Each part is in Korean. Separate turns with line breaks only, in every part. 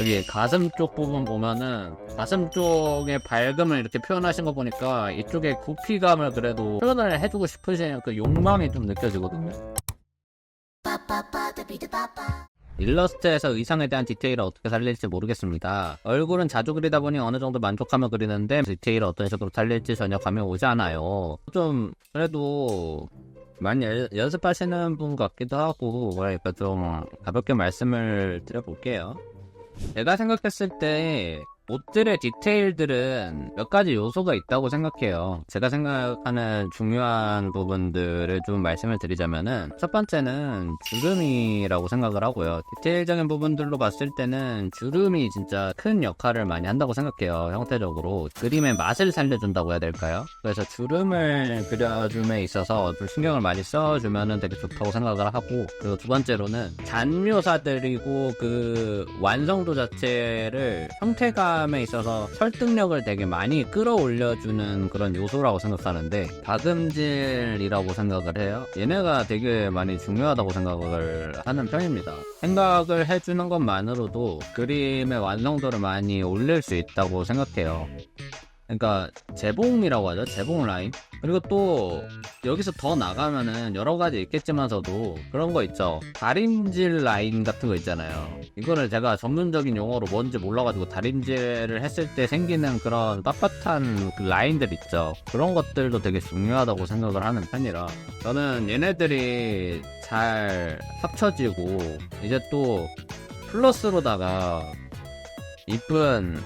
여기 가슴 쪽 부분 보면은 가슴 쪽의 밝음을 이렇게 표현하신 거 보니까 이쪽에 구피감을 그래도 표현을 해주고 싶으신 그 욕망이 좀 느껴지거든요. 일러스트에서 의상에 대한 디테일을 어떻게 살릴지 모르겠습니다. 얼굴은 자주 그리다 보니 어느 정도 만족하며 그리는데 디테일을 어떤 식으로 살릴지 전혀 감이 오지 않아요. 좀 그래도 많이 연- 연습하시는 분 같기도 하고 뭐랄까 좀 가볍게 말씀을 드려볼게요. 제가 생각했을 때 옷들의 디테일들은 몇 가지 요소가 있다고 생각해요. 제가 생각하는 중요한 부분들을 좀 말씀을 드리자면은 첫 번째는 주름이라고 생각을 하고요. 디테일적인 부분들로 봤을 때는 주름이 진짜 큰 역할을 많이 한다고 생각해요. 형태적으로 그림의 맛을 살려준다고 해야 될까요? 그래서 주름을 그려줌에 있어서 좀 신경을 많이 써주면은 되게 좋다고 생각을 하고 그리고 두 번째로는 잔묘사들이고 그 완성도 자체를 형태 감에 있어서 설득력을 되게 많이 끌어올려주는 그런 요소라고 생각하는데 다금질이라고 생각을 해요. 얘네가 되게 많이 중요하다고 생각을 하는 편입니다. 생각을 해주는 것만으로도 그림의 완성도를 많이 올릴 수 있다고 생각해요. 그러니까 재봉이라고 하죠. 재봉 라인. 그리고 또 여기서 더 나가면은 여러 가지 있겠지만서도 그런 거 있죠. 다림질 라인 같은 거 있잖아요. 이거를 제가 전문적인 용어로 뭔지 몰라가지고 다림질을 했을 때 생기는 그런 빳빳한 그 라인들 있죠. 그런 것들도 되게 중요하다고 생각을 하는 편이라 저는 얘네들이 잘 합쳐지고 이제 또 플러스로다가 이쁜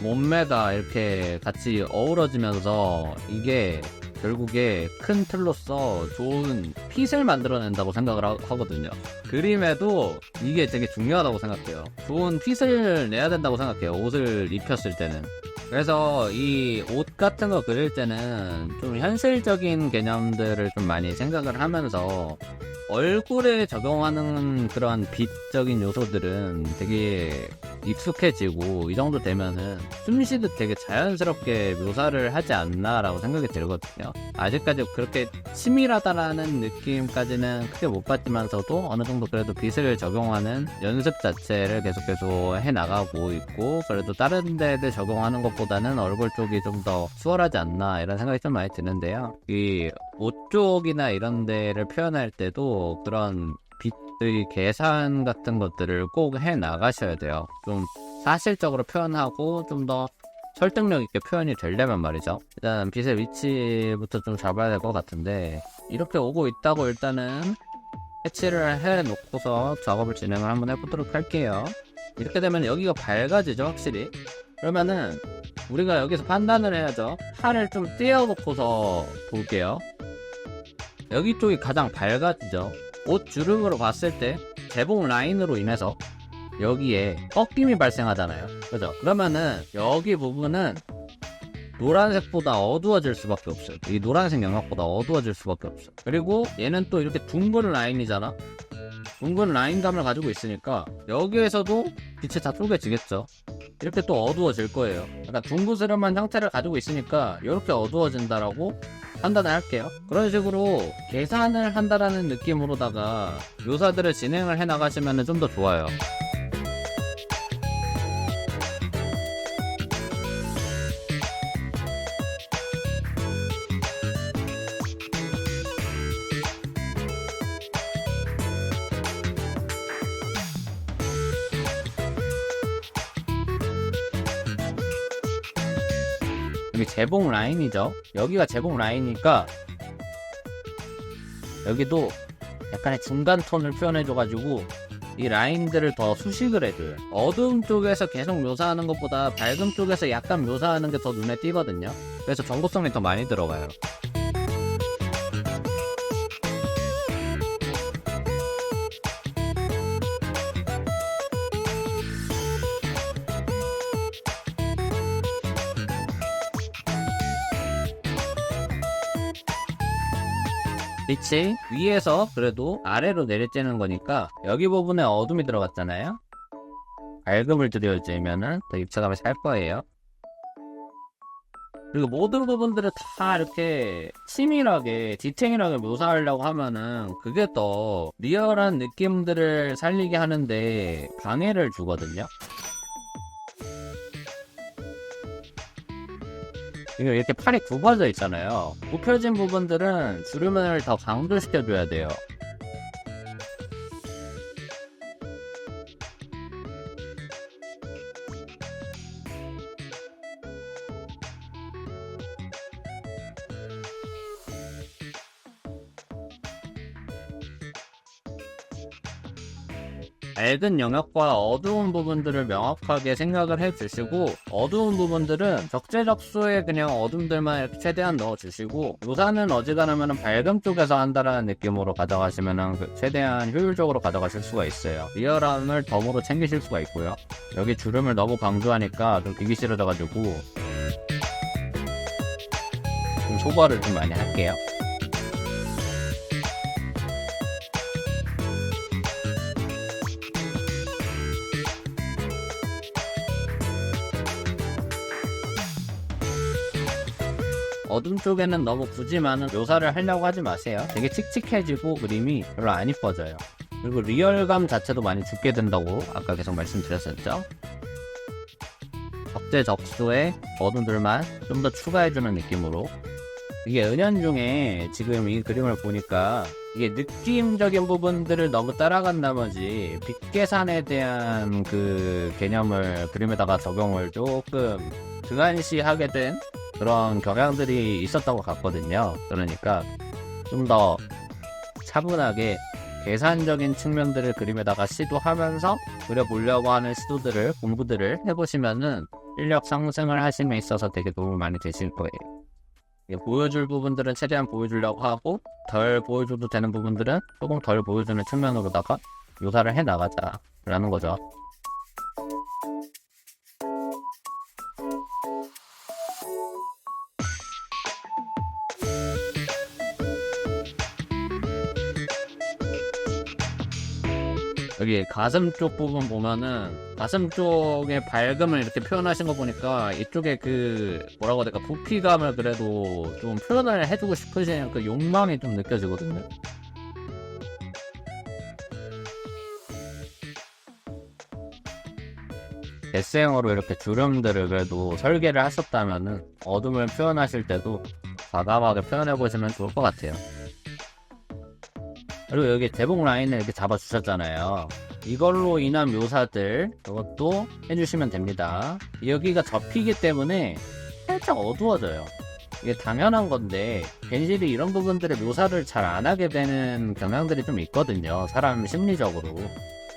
몸매가 이렇게 같이 어우러지면서 이게 결국에 큰 틀로서 좋은 핏을 만들어낸다고 생각을 하, 하거든요. 그림에도 이게 되게 중요하다고 생각해요. 좋은 핏을 내야 된다고 생각해요. 옷을 입혔을 때는. 그래서 이 옷 같은 거 그릴 때는 좀 현실적인 개념들을 좀 많이 생각을 하면서 얼굴에 적용하는 그런 빛적인 요소들은 되게 익숙해지고 이 정도 되면은 숨 쉬듯 되게 자연스럽게 묘사를 하지 않나라고 생각이 들거든요. 아직까지 그렇게 치밀하다라는 느낌까지는 크게 못 받지만서도 어느 정도 그래도 빛을 적용하는 연습 자체를 계속해서 해 나가고 있고 그래도 다른 데들 적용하는 것보다는 얼굴 쪽이 좀 더 수월하지 않나 이런 생각이 좀 많이 드는데요. 이 옷 쪽이나 이런 데를 표현할 때도 그런 빛의 계산 같은 것들을 꼭 해 나가셔야 돼요. 좀 사실적으로 표현하고 좀 더 설득력 있게 표현이 되려면 말이죠. 일단 빛의 위치부터 좀 잡아야 될 것 같은데 이렇게 오고 있다고 일단은 해치를 해 놓고서 작업을 진행을 한번 해보도록 할게요. 이렇게 되면 여기가 밝아지죠, 확실히. 그러면은 우리가 여기서 판단을 해야죠. 팔을 좀 띄워놓고서 볼게요. 여기 쪽이 가장 밝아지죠. 옷 주름으로 봤을 때 재봉 라인으로 인해서 여기에 꺾임이 발생하잖아요. 그죠? 그러면은 여기 부분은 노란색보다 어두워질 수밖에 없어요. 이 노란색 영역보다 어두워질 수밖에 없어. 그리고 얘는 또 이렇게 둥근 라인이잖아. 둥근 라인감을 가지고 있으니까 여기에서도 빛이 다 쪼개지겠죠. 이렇게 또 어두워질 거예요. 약간 둥그스름한 형태를 가지고 있으니까 이렇게 어두워진다라고 판단을 할게요. 그런 식으로 계산을 한다라는 느낌으로다가 묘사들을 진행을 해 나가시면 좀 더 좋아요. 여기 재봉 라인이죠. 여기가 재봉 라인이니까 여기도 약간의 중간 톤을 표현해줘가지고 이 라인들을 더 수식을 해줘요. 어두운 쪽에서 계속 묘사하는 것보다 밝은 쪽에서 약간 묘사하는 게 더 눈에 띄거든요. 그래서 정보성이 더 많이 들어가요. 빛이 위에서 그래도 아래로 내려쬐는 거니까 여기 부분에 어둠이 들어갔잖아요. 밝음을 들여주면은 더 입체감이 살 거예요. 그리고 모든 부분들을 다 이렇게 치밀하게 디테일하게 묘사하려고 하면은 그게 더 리얼한 느낌들을 살리게 하는데 방해를 주거든요. 이렇게 팔이 굽어져 있잖아요. 굽혀진 부분들은 주름을 더 강조시켜줘야 돼요. 밝은 영역과 어두운 부분들을 명확하게 생각을 해주시고 어두운 부분들은 적재적소에 그냥 어둠들만 최대한 넣어주시고 묘사는 어지간하면 밝음 쪽에서 한다라는 느낌으로 가져가시면 그 최대한 효율적으로 가져가실 수가 있어요. 리얼함을 덤으로 챙기실 수가 있고요. 여기 주름을 너무 강조하니까 좀 비기 싫어져가지고 좀 소거를 좀 많이 할게요 어둠 쪽에는 너무 굳이 많은 묘사를 하려고 하지 마세요. 되게 칙칙해지고 그림이 별로 안 이뻐져요. 그리고 리얼감 자체도 많이 죽게 된다고 아까 계속 말씀드렸었죠. 적재 적소에 어둠들만 좀 더 추가해주는 느낌으로 이게 은연중에 지금 이 그림을 보니까 이게 느낌적인 부분들을 너무 따라간 나머지 빛 계산에 대한 그 개념을 그림에다가 적용을 조금 등한시하게 된 그런 경향들이 있었던 것 같거든요. 그러니까 좀 더 차분하게 계산적인 측면들을 그림에다가 시도하면서 그려보려고 하는 시도들을 공부들을 해보시면은 실력 상승을 하심에 있어서 되게 도움이 많이 되실 거예요. 보여줄 부분들은 최대한 보여주려고 하고 덜 보여줘도 되는 부분들은 조금 덜 보여주는 측면으로다가 묘사를 해 나가자라는 거죠. 여기 가슴 쪽 부분 보면은 가슴 쪽에 밝음을 이렇게 표현하신 거 보니까 이쪽에 그 뭐라고 해야 될까 부피감을 그래도 좀 표현을 해주고 싶으신 그 욕망이 좀 느껴지거든요. 대생으로 이렇게 주름들을 그래도 설계를 하셨다면은 어둠을 표현하실 때도 과감하게 표현해 보시면 좋을 것 같아요. 그리고 여기 대복 라인을 이렇게 잡아주셨잖아요. 이걸로 인한 묘사들 이것도 해주시면 됩니다. 여기가 접히기 때문에 살짝 어두워져요. 이게 당연한 건데 괜시리 이런 부분들의 묘사를 잘 안 하게 되는 경향들이 좀 있거든요. 사람 심리적으로.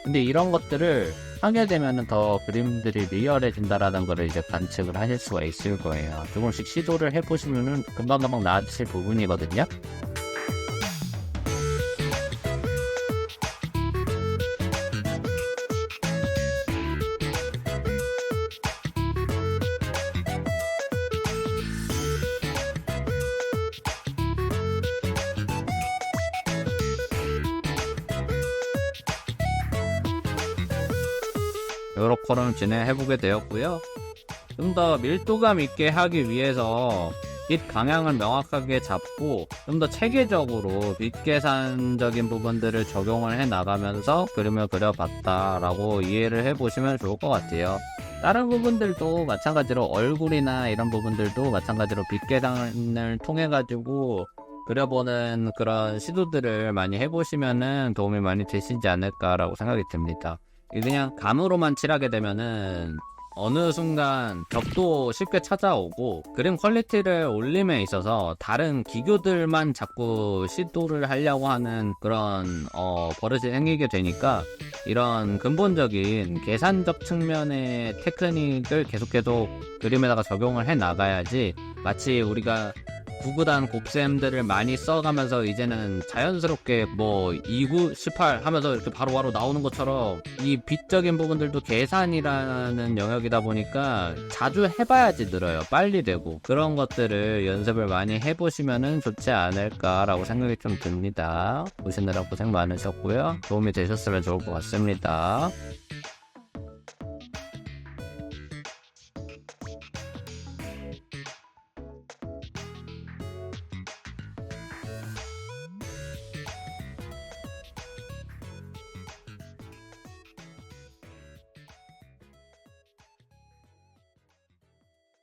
근데 이런 것들을 하게 되면 더 그림들이 리얼해진다라는 거를 이제 관측을 하실 수가 있을 거예요. 조금씩 시도를 해보시면은 금방금방 나아지실 부분이거든요. 요렇게는 진행해보게 되었고요. 좀 더 밀도감 있게 하기 위해서 빛 방향을 명확하게 잡고 좀 더 체계적으로 빛 계산적인 부분들을 적용을 해 나가면서 그림을 그려봤다라고 이해를 해보시면 좋을 것 같아요. 다른 부분들도 마찬가지로 얼굴이나 이런 부분들도 마찬가지로 빛 계산을 통해 가지고 그려보는 그런 시도들을 많이 해보시면은 도움이 많이 되시지 않을까라고 생각이 듭니다. 그냥 감으로만 칠하게 되면은 어느 순간 벽도 쉽게 찾아오고 그림 퀄리티를 올림에 있어서 다른 기교들만 자꾸 시도를 하려고 하는 그런 어, 버릇이 생기게 되니까 이런 근본적인 계산적 측면의 테크닉을 계속 계속 그림에다가 적용을 해 나가야지 마치 우리가 구구단 곱셈들을 많이 써가면서 이제는 자연스럽게 뭐 29, 18 하면서 이렇게 바로바로 나오는 것처럼 이 빛적인 부분들도 계산이라는 영역이다 보니까 자주 해봐야지 늘어요. 빨리 되고. 그런 것들을 연습을 많이 해보시면은 좋지 않을까라고 생각이 좀 듭니다. 보시느라 고생 많으셨고요. 도움이 되셨으면 좋을 것 같습니다.